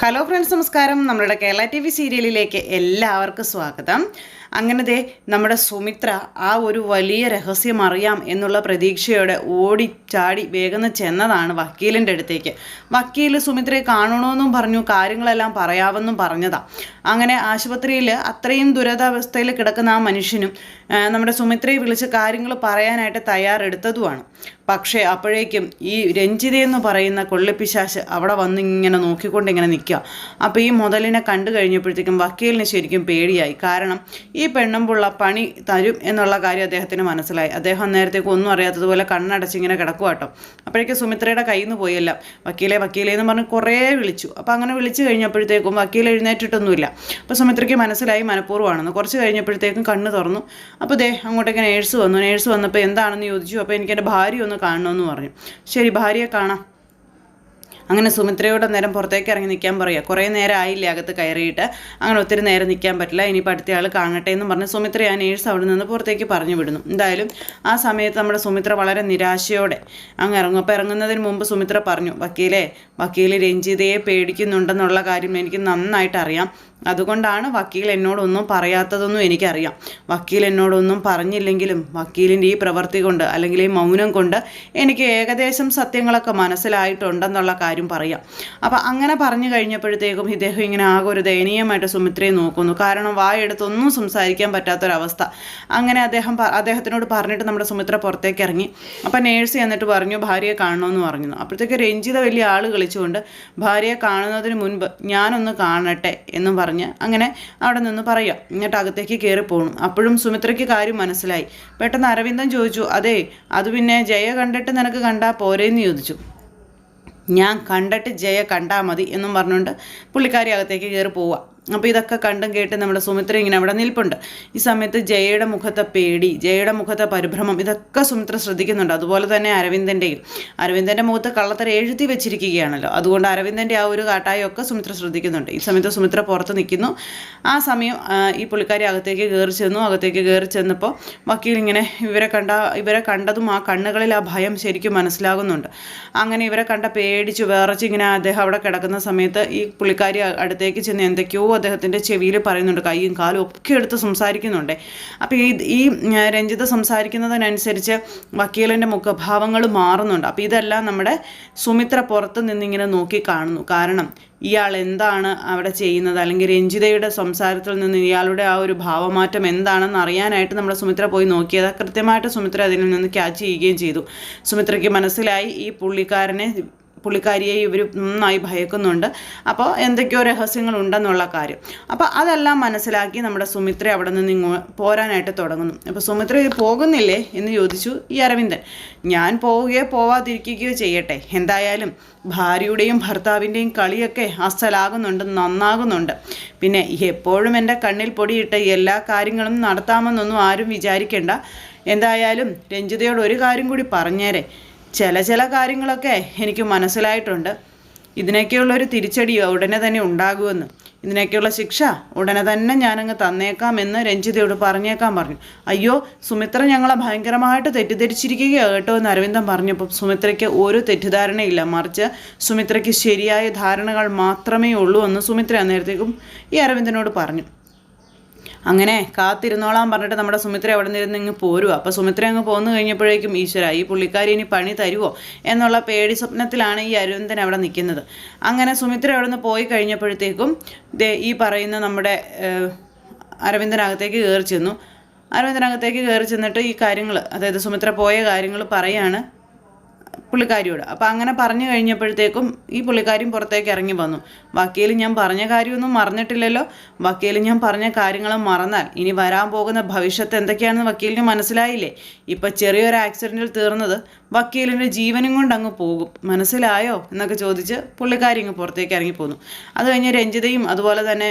Hello friends നമസ്കാരം. നമ്മളുടെ Kerala T V സീരിയലിലേക്ക് എല്ലാവർക്കും സ്വാഗതം. അങ്ങനെ ദേ നമ്മുടെ സുമിത്ര ആ ഒരു വലിയ രഹസ്യം അറിയാം എന്നുള്ള പ്രതീക്ഷയോടെ ഓടി ചാടി വേഗം ചെന്നതാണ് വക്കീലിന്റെ അടുത്തേക്ക്. വക്കീൽ സുമിത്രയെ കാണണമെന്നും പറഞ്ഞു കാര്യങ്ങളെല്ലാം പറയാമെന്നും പറഞ്ഞതാ. അങ്ങനെ ആശുപത്രിയിൽ അത്രയും ദുരിതാവസ്ഥയിൽ കിടക്കുന്ന ആ മനുഷ്യനും നമ്മുടെ സുമിത്രയെ വിളിച്ച് കാര്യങ്ങൾ പറയാനായിട്ട് തയ്യാറെടുത്തതുമാണ്. പക്ഷേ അപ്പോഴേക്കും ഈ രഞ്ജിതയെന്ന് പറയുന്ന കൊള്ളിപ്പിശാശ് അവിടെ വന്ന് ഇങ്ങനെ നോക്കിക്കൊണ്ട് ഇങ്ങനെ നിൽക്കുക. അപ്പോൾ ഈ മുതലിനെ കണ്ടു കഴിഞ്ഞപ്പോഴത്തേക്കും വക്കീലിന് ശരിക്കും പേടിയായി. കാരണം ഈ പെണ്ണുമ്പുള്ള പണി തരും എന്നുള്ള കാര്യം അദ്ദേഹത്തിന് മനസ്സിലായി. അദ്ദേഹം നേരത്തേക്ക് ഒന്നും അറിയാത്തതുപോലെ കണ്ണടച്ച് ഇങ്ങനെ കിടക്കുക കേട്ടോ അപ്പോഴേക്കും സുമിത്രയുടെ കയ്യിൽ നിന്ന് പോയല്ല. വക്കീലെ വക്കീലെ എന്ന് പറഞ്ഞ് കുറേ വിളിച്ചു. അപ്പോൾ അങ്ങനെ വിളിച്ചു കഴിഞ്ഞപ്പോഴത്തേക്കും വക്കീൽ എഴുന്നേറ്റിട്ടൊന്നുമില്ല. അപ്പോൾ സുമിത്രയ്ക്ക് മനസ്സിലായി മനഃപൂർവമാണെന്ന്. കുറച്ച് കഴിഞ്ഞപ്പോഴത്തേക്കും കണ്ണ് തുറന്നു. അപ്പോൾ ദേ അങ്ങോട്ടേക്ക് നേഴ്സ് വന്നു. നേഴ്സ് വന്നപ്പോൾ എന്താണെന്ന് ചോദിച്ചു. അപ്പോൾ എനിക്ക് എന്റെ ഭാര്യ ഒന്ന് കാണണമെന്ന് പറഞ്ഞു. ശരി ഭാര്യയെ കാണാം. അങ്ങനെ സുമിത്രയോട് നേരം പുറത്തേക്ക് ഇറങ്ങി നിൽക്കാൻ പറയുക കുറേ നേരം ആയില്ലേ അകത്ത് കയറിയിട്ട്? അങ്ങനെ ഒത്തിരി നേരം നിൽക്കാൻ പറ്റില്ല. ഇനിയിപ്പോൾ ആൾ കാണട്ടെ എന്ന് പറഞ്ഞ് സുമിത്ര ആ നേഴ്സ് അവിടെ നിന്ന് പുറത്തേക്ക് പറഞ്ഞു വിടുന്നു. എന്തായാലും ആ സമയത്ത് നമ്മുടെ സുമിത്ര വളരെ നിരാശയോടെ അങ്ങ് ഇറങ്ങും. അപ്പോൾ ഇറങ്ങുന്നതിന് മുമ്പ് സുമിത്ര പറഞ്ഞു വക്കീലെ വക്കീൽ രഞ്ജിതയെ പേടിക്കുന്നുണ്ടെന്നുള്ള കാര്യം എനിക്ക് നന്നായിട്ട് അറിയാം. അതുകൊണ്ടാണ് വക്കീൽ എന്നോടൊന്നും പറയാത്തതൊന്നും എനിക്കറിയാം. വക്കീൽ എന്നോടൊന്നും പറഞ്ഞില്ലെങ്കിലും വക്കീലിന്റെ ഈ പ്രവൃത്തി കൊണ്ട് അല്ലെങ്കിൽ ഈ മൗനം കൊണ്ട് എനിക്ക് ഏകദേശം സത്യങ്ങളൊക്കെ മനസ്സിലായിട്ടുണ്ടെന്നുള്ള കാര്യം പറയാം. അപ്പം അങ്ങനെ പറഞ്ഞു കഴിഞ്ഞപ്പോഴത്തേക്കും ഇദ്ദേഹം ഇങ്ങനെ ആകെ ഒരു ദയനീയമായിട്ട് സുമിത്രയെ നോക്കുന്നു. കാരണം വായെടുത്തൊന്നും സംസാരിക്കാൻ പറ്റാത്തൊരവസ്ഥ. അങ്ങനെ അദ്ദേഹം അദ്ദേഹത്തിനോട് പറഞ്ഞിട്ട് നമ്മുടെ സുമിത്ര പുറത്തേക്ക് ഇറങ്ങി അപ്പം നേഴ്സ് എന്നിട്ട് പറഞ്ഞു ഭാര്യയെ കാണണമെന്ന് പറഞ്ഞു. അപ്പോഴത്തേക്ക് രഞ്ജിത വലിയ ആൾ കളിച്ചുകൊണ്ട് ഭാര്യയെ കാണുന്നതിന് മുൻപ് ഞാനൊന്ന് കാണട്ടെ എന്നും പറഞ്ഞ് അങ്ങനെ അവിടെ നിന്ന് പറയാം എന്നിട്ട് അകത്തേക്ക് കയറി പോകണം അപ്പോഴും സുമിത്രയ്ക്ക് കാര്യം മനസ്സിലായി. പെട്ടെന്ന് അരവിന്ദൻ ചോദിച്ചു അതെ അത് പിന്നെ ജയ കണ്ടിട്ട് നിനക്ക് കണ്ടാൽ പോരേന്ന് ചോദിച്ചു. ഞാൻ കണ്ടിട്ട് ജയ കണ്ടാൽ മതി എന്നും പറഞ്ഞുകൊണ്ട് പുള്ളിക്കാരി അകത്തേക്ക് കയറി പോവുക. അപ്പോൾ ഇതൊക്കെ കണ്ടും കേട്ട് നമ്മുടെ സുമിത്ര ഇങ്ങനെ അവിടെ നിൽപ്പുണ്ട്. ഈ സമയത്ത് ജയയുടെ മുഖത്തെ പേടി ജയയുടെ മുഖത്തെ പരിഭ്രമം ഇതൊക്കെ സുമിത്ര ശ്രദ്ധിക്കുന്നുണ്ട്. അതുപോലെ തന്നെ അരവിന്ദന്റെയും അരവിന്ദന്റെ മുഖത്ത് കള്ളത്തര എഴുതി വെച്ചിരിക്കുകയാണല്ലോ. അതുകൊണ്ട് അരവിന്ദന്റെ ആ ഒരു കാട്ടായൊക്കെ സുമിത്ര ശ്രദ്ധിക്കുന്നുണ്ട്. ഈ സമയത്ത് സുമിത്ര പുറത്ത് നിൽക്കുന്നു. ആ സമയം ഈ പുള്ളിക്കാരി അകത്തേക്ക് കയറി ചെന്നു. അകത്തേക്ക് കയറി ചെന്നപ്പോൾ വക്കീൽ ഇങ്ങനെ ഇവരെ കണ്ട ഇവരെ കണ്ടതും ആ കണ്ണുകളിൽ ആ ഭയം ശരിക്കും മനസ്സിലാകുന്നുണ്ട്. അങ്ങനെ ഇവരെ കണ്ട പേടിച്ച് വേറച്ച് ഇങ്ങനെ അദ്ദേഹം അവിടെ കിടക്കുന്ന സമയത്ത് ഈ പുള്ളിക്കാരി അടുത്തേക്ക് ചെന്ന് എന്തൊക്കെയോ അദ്ദേഹത്തിന്റെ ചെവിയിൽ പറയുന്നുണ്ട് കൈയും കാലും ഒക്കെ എടുത്ത് സംസാരിക്കുന്നുണ്ട്. അപ്പോൾ ഈ ഈ രഞ്ജിത സംസാരിക്കുന്നതിനനുസരിച്ച് വക്കീലിന്റെ മുഖഭാവങ്ങൾ മാറുന്നുണ്ട്. അപ്പോൾ ഇതെല്ലാം നമ്മുടെ സുമിത്ര പുറത്ത് നിന്നിങ്ങനെ നോക്കി കാണുന്നു. കാരണം ഇയാൾ എന്താണ് അവിടെ ചെയ്യുന്നത്? അല്ലെങ്കിൽ രഞ്ജിതയുടെ സംസാരത്തിൽ നിന്ന് ഇയാളുടെ ആ ഒരു ഭാവമാറ്റം എന്താണെന്ന് അറിയാനായിട്ട് നമ്മുടെ സുമിത്ര പോയി നോക്കിയത് കൃത്യമായിട്ട് സുമിത്ര അതിൽ നിന്ന് ക്യാച്ച് ചെയ്യുകയും ചെയ്തു. സുമിത്രയ്ക്ക് മനസ്സിലായി ഈ പുള്ളിക്കാരനെ പുള്ളിക്കാരിയെ ഇവർ നന്നായി ഭയക്കുന്നുണ്ട്. അപ്പോൾ എന്തൊക്കെയോ രഹസ്യങ്ങളുണ്ടെന്നുള്ള കാര്യം. അപ്പോൾ അതെല്ലാം മനസ്സിലാക്കി നമ്മുടെ സുമിത്ര അവിടെ നിന്ന് ഇങ്ങോ പോരാനായിട്ട് തുടങ്ങുന്നു. അപ്പോൾ സുമിത്ര ഇത് പോകുന്നില്ലേ എന്ന് ചോദിച്ചു ഈ അരവിന്ദൻ. ഞാൻ പോവുകയോ പോവാതിരിക്കുകയോ ചെയ്യട്ടെ. എന്തായാലും ഭാര്യയുടെയും ഭർത്താവിന്റെയും കളിയൊക്കെ അസലാകുന്നുണ്ട് നന്നാകുന്നുണ്ട്. പിന്നെ എപ്പോഴും എന്റെ കണ്ണിൽ പൊടിയിട്ട് എല്ലാ കാര്യങ്ങളും നടത്താമെന്നൊന്നും ആരും വിചാരിക്കേണ്ട. എന്തായാലും രഞ്ജിതയോട് ഒരു കാര്യം കൂടി പറഞ്ഞേരെ. ചില ചില കാര്യങ്ങളൊക്കെ എനിക്ക് മനസ്സിലായിട്ടുണ്ട്. ഇതിനൊക്കെയുള്ളൊരു തിരിച്ചടി ഉടനെ തന്നെ ഉണ്ടാകുമെന്ന്. ഇതിനൊക്കെയുള്ള ശിക്ഷ ഉടനെ തന്നെ ഞാനങ്ങ് തന്നേക്കാമെന്ന് രഞ്ജിതയോട് പറഞ്ഞേക്കാൻ പറഞ്ഞു. അയ്യോ സുമിത്ര ഞങ്ങളെ ഭയങ്കരമായിട്ട് തെറ്റിദ്ധരിച്ചിരിക്കുകയാണ് കേട്ടോ എന്ന് അരവിന്ദൻ പറഞ്ഞപ്പോൾ സുമിത്രയ്ക്ക് ഒരു തെറ്റിദ്ധാരണയില്ല. മറിച്ച് സുമിത്രയ്ക്ക് ശരിയായ ധാരണകൾ മാത്രമേ ഉള്ളൂ എന്ന് സുമിത്ര അന്നേരത്തേക്കും ഈ അരവിന്ദനോട് പറഞ്ഞു. അങ്ങനെ കാത്തിരുന്നോളാം പറഞ്ഞിട്ട് നമ്മുടെ സുമിത്ര അവിടെ നിന്ന് ഇങ്ങ് പോരുക അപ്പോൾ സുമിത്ര അങ്ങ് പോന്നു കഴിഞ്ഞപ്പോഴേക്കും ഈശ്വര ഈ പുള്ളിക്കാരി ഇനി പണി തരുമോ എന്നുള്ള പേടി സ്വപ്നത്തിലാണ് ഈ അരവിന്ദൻ അവിടെ നിൽക്കുന്നത്. അങ്ങനെ സുമിത്ര അവിടെ നിന്ന് പോയി കഴിഞ്ഞപ്പോഴത്തേക്കും ഈ പറയുന്ന നമ്മുടെ അരവിന്ദനകത്തേക്ക് കയറി ചെന്നു. അരവിന്ദനകത്തേക്ക് കയറി ചെന്നിട്ട് ഈ കാര്യങ്ങൾ അതായത് സുമിത്ര പോയ കാര്യങ്ങൾ പറയാണ്. പുള്ളിക്കാരിയോട്. അപ്പോൾ അങ്ങനെ പറഞ്ഞു കഴിഞ്ഞപ്പോഴത്തേക്കും ഈ പുള്ളിക്കാരിയും പുറത്തേക്ക് ഇറങ്ങി വന്നു. വക്കീൽ ഞാൻ പറഞ്ഞ കാര്യമൊന്നും മറന്നിട്ടില്ലല്ലോ. വക്കീൽ ഞാൻ പറഞ്ഞ കാര്യങ്ങൾ മറന്നാൽ ഇനി വരാൻ പോകുന്ന ഭവിഷ്യത്ത് എന്തൊക്കെയാണെന്ന് വക്കീലിന് മനസ്സിലായില്ലേ? ഇപ്പം ചെറിയൊരു ആക്സിഡന്റിൽ തീർന്നത് വക്കീലിന്റെ ജീവനും കൊണ്ട് അങ്ങ് പോകും. മനസ്സിലായോ? എന്നൊക്കെ ചോദിച്ച് പുള്ളിക്കാരി ഇങ്ങ് പുറത്തേക്ക് ഇറങ്ങി പോന്നു. അത് കഴിഞ്ഞ് രഞ്ജിതയും അതുപോലെ തന്നെ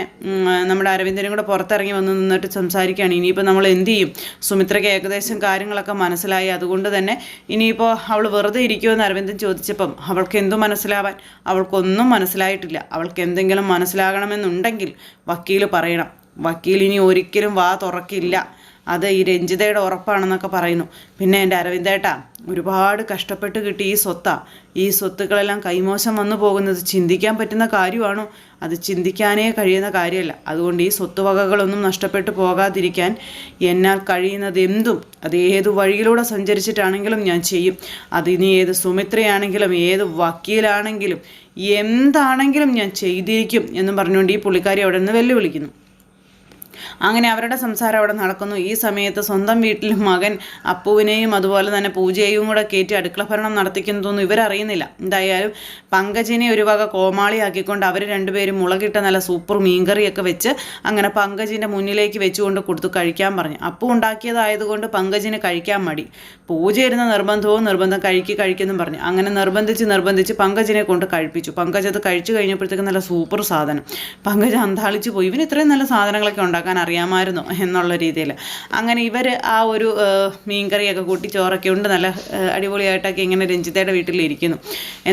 നമ്മുടെ അരവിന്ദനും കൂടെ പുറത്തിറങ്ങി വന്ന് നിന്നിട്ട് സംസാരിക്കുകയാണ്. ഇനിയിപ്പോൾ നമ്മൾ എന്ത് ചെയ്യും? സുമിത്രയ്ക്ക് ഏകദേശം കാര്യങ്ങളൊക്കെ മനസ്സിലായി. അതുകൊണ്ട് തന്നെ ഇനിയിപ്പോൾ അവൾ വെറുതെ ഇരിക്കുമെന്ന് അരവിന്ദൻ ചോദിച്ചപ്പം അവൾക്ക് എന്തു മനസ്സിലാവാൻ? അവൾക്കൊന്നും മനസ്സിലായിട്ടില്ല. അവൾക്ക് എന്തെങ്കിലും മനസ്സിലാകണമെന്നുണ്ടെങ്കിൽ വക്കീൽ പറയണം. വക്കീൽ ഇനി ഒരിക്കലും വാ തുറക്കില്ല. അത് ഈ രഞ്ജിതയുടെ ഉറപ്പാണെന്നൊക്കെ പറയുന്നു. പിന്നെ എന്റെ അരവിന്ദേട്ടാ ഒരുപാട് കഷ്ടപ്പെട്ട് കിട്ടി ഈ സ്വത്താ. ഈ സ്വത്തുക്കളെല്ലാം കൈമോശം വന്നു പോകുന്നത് ചിന്തിക്കാൻ പറ്റുന്ന കാര്യമാണോ? അത് ചിന്തിക്കാനേ കഴിയുന്ന കാര്യമല്ല. അതുകൊണ്ട് ഈ സ്വത്തുവകകളൊന്നും നഷ്ടപ്പെട്ടു പോകാതിരിക്കാൻ എന്നാൽ കഴിയുന്നത് എന്തും അത് ഏത് വഴിയിലൂടെ സഞ്ചരിച്ചിട്ടാണെങ്കിലും ഞാൻ ചെയ്യും. അത് ഇനി ഏത് സുമിത്രയാണെങ്കിലും ഏത് വക്കീലാണെങ്കിലും എന്താണെങ്കിലും ഞാൻ ചെയ്തിരിക്കും എന്നും പറഞ്ഞുകൊണ്ട് ഈ പുള്ളിക്കാരി അവിടെ നിന്ന് വെല്ലുവിളിക്കുന്നു. അങ്ങനെ അവരുടെ സംസാരം അവിടെ നടക്കുന്നു. ഈ സമയത്ത് സ്വന്തം വീട്ടിൽ മകൻ അപ്പുവിനെയും അതുപോലെ തന്നെ പൂജയെയും കൂടെ കയറ്റി അടുക്കള ഭരണം നടത്തിക്കുന്നതൊന്നും ഇവരറിയുന്നില്ല. എന്തായാലും പങ്കജിനെ ഒരു വക കോമാളിയാക്കിക്കൊണ്ട് അവർ രണ്ടുപേരും മുളകിട്ട നല്ല സൂപ്പർ മീൻകറിയൊക്കെ വെച്ച് അങ്ങനെ പങ്കജിന്റെ മുന്നിലേക്ക് വെച്ചുകൊണ്ട് കൊടുത്തു കഴിക്കാൻ പറഞ്ഞു. അപ്പു ഉണ്ടാക്കിയതായതുകൊണ്ട് പങ്കജിന് കഴിക്കാൻ മടി. പൂജ ഇരുന്ന നിർബന്ധവും നിർബന്ധം കഴിക്കി കഴിക്കുന്നു പറഞ്ഞു. അങ്ങനെ നിർബന്ധിച്ച് നിർബന്ധിച്ച് പങ്കജിനെ കൊണ്ട് കഴിപ്പിച്ചു. പങ്കജ് അത് കഴിച്ചു കഴിഞ്ഞപ്പോഴത്തേക്ക് നല്ല സൂപ്പർ സാധനം. പങ്കജ് അന്താളിച്ച് പോയി. ഇവന് ഇത്രയും നല്ല സാധനങ്ങളൊക്കെ ഉണ്ടാക്കാൻ അറിയാമായിരുന്നു എന്നുള്ള രീതിയിൽ. അങ്ങനെ ഇവർ ആ ഒരു മീൻകറിയൊക്കെ കൂട്ടി ചോറൊക്കെ ഉണ്ട്. നല്ല അടിപൊളിയായിട്ടൊക്കെ ഇങ്ങനെ രഞ്ജിതയുടെ വീട്ടിലിരിക്കുന്നു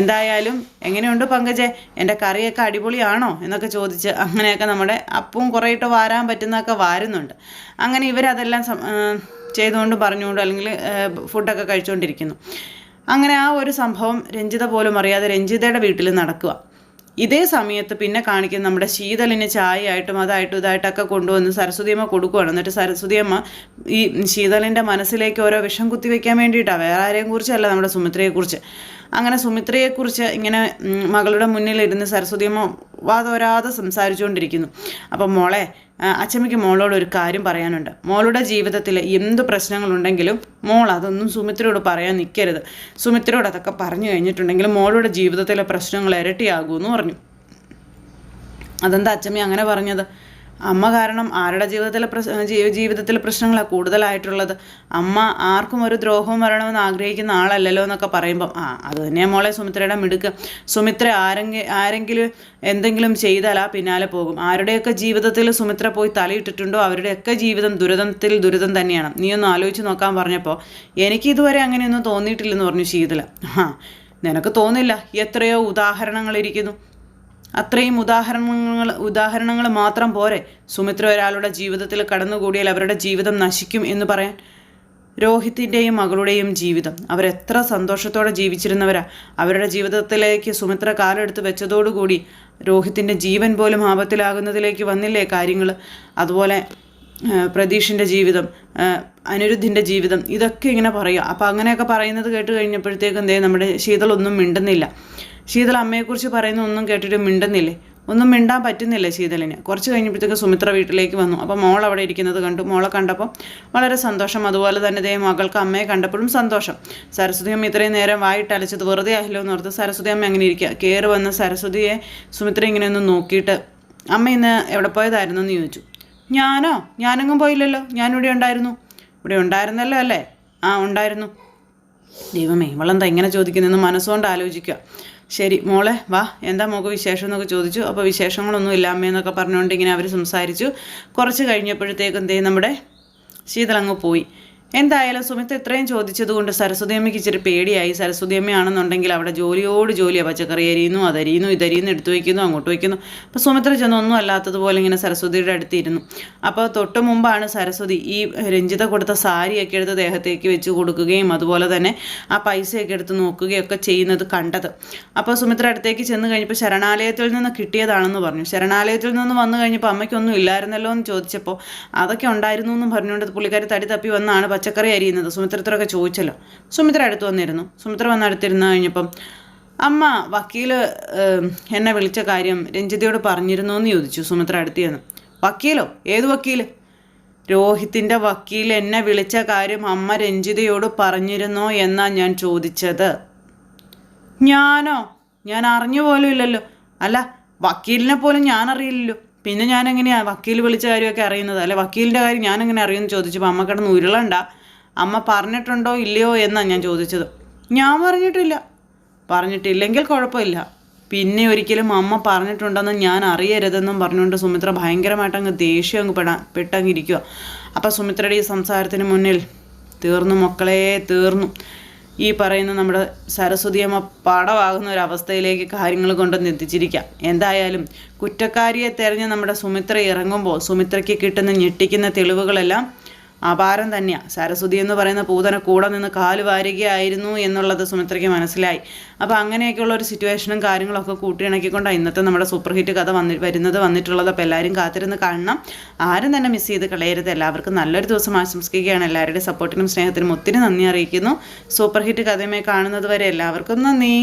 എന്തായാലും എങ്ങനെയുണ്ട് പങ്കജെ? എന്റെ കറിയൊക്കെ അടിപൊളിയാണോ? എന്നൊക്കെ ചോദിച്ച് അങ്ങനെയൊക്കെ നമ്മുടെ അപ്പവും കുറേയിട്ട് വാരാൻ പറ്റുന്നതൊക്കെ വാരുന്നുണ്ട്. അങ്ങനെ ഇവരതെല്ലാം ചെയ്തുകൊണ്ട് പറഞ്ഞുകൊണ്ട് അല്ലെങ്കിൽ ഫുഡൊക്കെ കഴിച്ചുകൊണ്ടിരിക്കുന്നു. അങ്ങനെ ആ ഒരു സംഭവം രഞ്ജിത പോലും അറിയാതെ രഞ്ജിതയുടെ വീട്ടിൽ നടക്കുക. ഇതേ സമയത്ത് പിന്നെ കാണിക്കുന്ന നമ്മുടെ ശീതളിന് ചായയായിട്ടും അതായിട്ടും ഇതായിട്ടൊക്കെ കൊണ്ടുവന്ന് സരസ്വതിയമ്മ കൊടുക്കുകയാണ് എന്നിട്ട് സരസ്വതിയമ്മ ഈ ശീതളിന്റെ മനസ്സിലേക്ക് ഓരോ വിഷം കുത്തിവെക്കാൻ വേണ്ടിയിട്ടാണ് വേറെ ആരെയും കുറിച്ചല്ല നമ്മുടെ സുമിത്രയെക്കുറിച്ച്. അങ്ങനെ സുമിത്രയെക്കുറിച്ച് ഇങ്ങനെ മകളുടെ മുന്നിലിരുന്ന് സരസ്വതിയമ്മ വാതോരാതെ സംസാരിച്ചുകൊണ്ടിരിക്കുന്നു. അപ്പം മോളെ അച്ചമ്മയ്ക്ക് മോളോട് ഒരു കാര്യം പറയാനുണ്ട്. മോളുടെ ജീവിതത്തിൽ എന്ത് പ്രശ്നങ്ങളുണ്ടെങ്കിലും മോൾ അതൊന്നും സുമിത്രയോട് പറയാൻ നിൽക്കരുത് സുമിത്രയോട് അതൊക്കെ പറഞ്ഞു കഴിഞ്ഞിട്ടുണ്ടെങ്കിൽ മോളുടെ ജീവിതത്തിലെ പ്രശ്നങ്ങൾ ഇരട്ടിയാകുമെന്ന് പറഞ്ഞു. അതെന്താ അച്ചമ്മ അങ്ങനെ പറഞ്ഞത്? അമ്മ കാരണം ആരുടെ ജീവിതത്തിലെ ജീവിതത്തിലെ പ്രശ്നങ്ങളാണ് കൂടുതലായിട്ടുള്ളത്? അമ്മ ആർക്കും ഒരു ദ്രോഹവും വരണമെന്ന് ആഗ്രഹിക്കുന്ന ആളല്ലല്ലോ എന്നൊക്കെ പറയുമ്പം ആ അത് തന്നെയാണ് മോളെ സുമിത്രയുടെ മിടുക്ക്. സുമിത്ര ആരെങ്കിലും ആരെങ്കിലും എന്തെങ്കിലും ചെയ്താൽ ആ പിന്നാലെ പോകും. ആരുടെയൊക്കെ ജീവിതത്തിൽ സുമിത്ര പോയി തലയിട്ടിട്ടുണ്ടോ അവരുടെയൊക്കെ ജീവിതം ദുരിതത്തിൽ ദുരിതം തന്നെയാണ്. നീ ഒന്ന് ആലോചിച്ച് നോക്കാൻ പറഞ്ഞപ്പോൾ എനിക്ക് ഇതുവരെ അങ്ങനെയൊന്നും തോന്നിയിട്ടില്ലെന്ന് പറഞ്ഞു ശീതല. ആ നിനക്ക് തോന്നില്ല? എത്രയോ ഉദാഹരണങ്ങളിരിക്കുന്നു അത്രയും ഉദാഹരണങ്ങൾ ഉദാഹരണങ്ങൾ മാത്രം പോരെ. സുമിത്ര ഒരാളുടെ ജീവിതത്തിൽ കടന്നുകൂടിയാൽ അവരുടെ ജീവിതം നശിക്കും എന്ന് പറയാൻ രോഹിത്തിന്റെയും മകളുടെയും ജീവിതം. അവരെത്ര സന്തോഷത്തോടെ ജീവിച്ചിരുന്നവരാ. അവരുടെ ജീവിതത്തിലേക്ക് സുമിത്ര കാലെടുത്ത് വെച്ചതോടുകൂടി രോഹിത്തിന്റെ ജീവൻ പോലും ആപത്തിലാകുന്നതിലേക്ക് വന്നില്ലേ കാര്യങ്ങൾ അതുപോലെ പ്രതീഷിന്റെ ജീവിതം അനിരുദ്ധിന്റെ ജീവിതം ഇതൊക്കെ ഇങ്ങനെ പറയുക. അപ്പോൾ അങ്ങനെയൊക്കെ പറയുന്നത് കേട്ട് കഴിഞ്ഞപ്പോഴത്തേക്കും എന്തേ നമ്മുടെ ശീതളൊന്നും മിണ്ടുന്നില്ല. ശീതൾ അമ്മയെക്കുറിച്ച് പറയുന്ന ഒന്നും കേട്ടിട്ട് മിണ്ടുന്നില്ലേ? ഒന്നും മിണ്ടാൻ പറ്റുന്നില്ല ശീതളിന്. കുറച്ച് കഴിഞ്ഞപ്പോഴത്തേക്ക് സുമിത്ര വീട്ടിലേക്ക് വന്നു. അപ്പോൾ മോൾ അവിടെ ഇരിക്കുന്നത് കണ്ടു. മോളെ കണ്ടപ്പോൾ വളരെ സന്തോഷം. അതുപോലെ തന്നെ ദേ മകൾക്ക് അമ്മയെ കണ്ടപ്പോഴും സന്തോഷം. സരസ്വതി അമ്മ ഇത്രയും നേരം വായിട്ടലച്ചത് വെറുതെ ആയല്ലോ എന്ന് ഓർത്ത് സരസ്വതി അമ്മ അങ്ങനെ ഇരിക്കുക? കയറി വന്ന് സരസ്വതിയെ സുമിത്ര ഇങ്ങനെ ഒന്ന് നോക്കിയിട്ട് അമ്മ ഇന്ന് എവിടെ പോയതായിരുന്നു? എന്ന് ചോദിച്ചു. ഞാനോ? ഞാനെങ്ങും പോയില്ലല്ലോ. ഞാനിവിടെ ഉണ്ടായിരുന്നു. ഇവിടെ ഉണ്ടായിരുന്നല്ലോ അല്ലേ? ആ ഉണ്ടായിരുന്നു. ദൈവമേ ഇവളെന്താ ഇങ്ങനെ ചോദിക്കുന്നതെന്ന് മനസ്സുകൊണ്ട് ആലോചിക്കുക. ശരി മോളെ വാ. എന്താ മോക്ക് വിശേഷം എന്നൊക്കെ ചോദിച്ചു. അപ്പോൾ വിശേഷങ്ങളൊന്നും ഇല്ല പറഞ്ഞുകൊണ്ട് ഇങ്ങനെ അവർ സംസാരിച്ചു. കുറച്ച് കഴിഞ്ഞപ്പോഴത്തേക്കും എന്തേ നമ്മുടെ ശീതളങ്ങ് പോയി. എന്തായാലും സുമിത്ത് ഇത്രയും ചോദിച്ചതുകൊണ്ട് സരസ്വതിയമ്മയ്ക്ക് ഇച്ചിരി പേടിയായി. സരസ്വതിയമ്മയാണെന്നുണ്ടെങ്കിൽ അവിടെ ജോലിയോട് ജോലിയാണ് പച്ചക്കറി അരിയുന്നു അതരിയുന്നു ഇതരിയുന്നു എടുത്തു വയ്ക്കുന്നു അങ്ങോട്ട് വയ്ക്കുന്നു. അപ്പോൾ സുമിത്ര ചെന്ന് ഒന്നും അല്ലാത്തതുപോലെ ഇങ്ങനെ സരസ്വതിയുടെ അടുത്തിരുന്നു അപ്പോൾ തൊട്ട് മുമ്പാണ് സരസ്വതി ഈ രഞ്ജിത കൊടുത്ത സാരിയൊക്കെ എടുത്ത് ദേഹത്തേക്ക് വെച്ച് കൊടുക്കുകയും അതുപോലെ തന്നെ ആ പൈസയൊക്കെ എടുത്ത് നോക്കുകയൊക്കെ ചെയ്യുന്നത് കണ്ടത്. അപ്പോൾ സുമിത്ര അടുത്തേക്ക് ചെന്ന് കഴിഞ്ഞപ്പോൾ ശരണാലയത്തിൽ നിന്ന് കിട്ടിയതാണെന്ന് പറഞ്ഞു. ശരണാലയത്തിൽ നിന്ന് വന്നു കഴിഞ്ഞപ്പോൾ അമ്മയ്ക്കൊന്നും ഇല്ലായിരുന്നല്ലോ എന്ന് ചോദിച്ചപ്പോൾ അതൊക്കെ ഉണ്ടായിരുന്നു എന്നും പറഞ്ഞുകൊണ്ട് പുള്ളിക്കാരി തടി തപ്പി വന്നാണ് പച്ചക്കറി അരിയുന്നത്? സുമിത്രത്തിലൊക്കെ ചോദിച്ചല്ലോ. സുമിത്ര അടുത്ത് വന്നിരുന്നു. സുമിത്ര വന്ന് അടുത്തിരുന്ന് കഴിഞ്ഞപ്പം അമ്മ വക്കീൽ എന്നെ വിളിച്ച കാര്യം രഞ്ജിതയോട് പറഞ്ഞിരുന്നോ എന്ന് ചോദിച്ചു സുമിത്ര അടുത്ത് വക്കീലോ? ഏത് വക്കീൽ രോഹിത്തിന്റെ വക്കീൽ എന്നെ വിളിച്ച കാര്യം അമ്മ രഞ്ജിതയോട് പറഞ്ഞിരുന്നോ എന്നാ ഞാൻ ചോദിച്ചത്. ഞാനോ? ഞാൻ അറിഞ്ഞു പോലും ഇല്ലല്ലോ. അല്ല വക്കീലിനെ പോലും ഞാൻ അറിയില്ലല്ലോ പിന്നെ ഞാൻ എങ്ങനെയാണ് വക്കീൽ വിളിച്ച കാര്യമൊക്കെ അറിയുന്നത്? അല്ലെ വക്കീലിന്റെ കാര്യം ഞാൻ എങ്ങനെ അറിയുമെന്ന് ചോദിച്ചപ്പോൾ അമ്മ കിടന്ന് ഉരുളണ്ട. അമ്മ പറഞ്ഞിട്ടുണ്ടോ ഇല്ലയോ എന്നാണ് ഞാൻ ചോദിച്ചത്. ഞാൻ പറഞ്ഞിട്ടില്ല. പറഞ്ഞിട്ടില്ലെങ്കിൽ കുഴപ്പമില്ല. പിന്നെ ഒരിക്കലും അമ്മ പറഞ്ഞിട്ടുണ്ടെന്ന് ഞാൻ അറിയരുതെന്നും പറഞ്ഞുകൊണ്ട് സുമിത്ര ഭയങ്കരമായിട്ട് അങ്ങ് ദേഷ്യം അങ്ങ് പെടാൻ പെട്ടങ്ങിരിക്കുക അപ്പോൾ സുമിത്രയുടെ ഈ സംസാരത്തിന് മുന്നിൽ തീർന്നു മക്കളെ തീർന്നു. ഈ പറയുന്ന നമ്മുടെ സരസ്വതിയമ്മ പടമാകുന്ന ഒരു അവസ്ഥയിലേക്ക് കാര്യങ്ങൾ കൊണ്ടൊന്ന് എത്തിച്ചിരിക്കാം. എന്തായാലും കുറ്റക്കാരിയെ തെരഞ്ഞ് നമ്മുടെ സുമിത്ര ഇറങ്ങുമ്പോൾ സുമിത്രയ്ക്ക് കിട്ടുന്ന ഞെട്ടിക്കുന്ന തെളിവുകളെല്ലാം അപാരം തന്നെയാണ് സരസ്വതി എന്ന് പറയുന്ന പൂതന കൂടെ നിന്ന് കാൽ വാരുകയായിരുന്നു എന്നുള്ളത് സുമിത്രയ്ക്ക് മനസ്സിലായി. അപ്പോൾ അങ്ങനെയൊക്കെയുള്ള ഒരു സിറ്റുവേഷനും കാര്യങ്ങളൊക്കെ കൂട്ടിയിണക്കിക്കൊണ്ടാണ് ഇന്നത്തെ നമ്മുടെ സൂപ്പർ ഹിറ്റ് കഥ വന്നി വരുന്നത് വന്നിട്ടുള്ളത്. അപ്പോൾ എല്ലാവരും കാത്തിരുന്ന് കാണണം. ആരും തന്നെ മിസ് ചെയ്ത് കളയരുത്. എല്ലാവർക്കും നല്ലൊരു ദിവസം ആശംസിക്കുകയാണ്. എല്ലാവരുടെയും സപ്പോർട്ടിനും സ്നേഹത്തിനും ഒത്തിരി നന്ദി അറിയിക്കുന്നു. സൂപ്പർ ഹിറ്റ് കഥയുമായി കാണുന്നത് വരെ എല്ലാവർക്കും നന്ദി.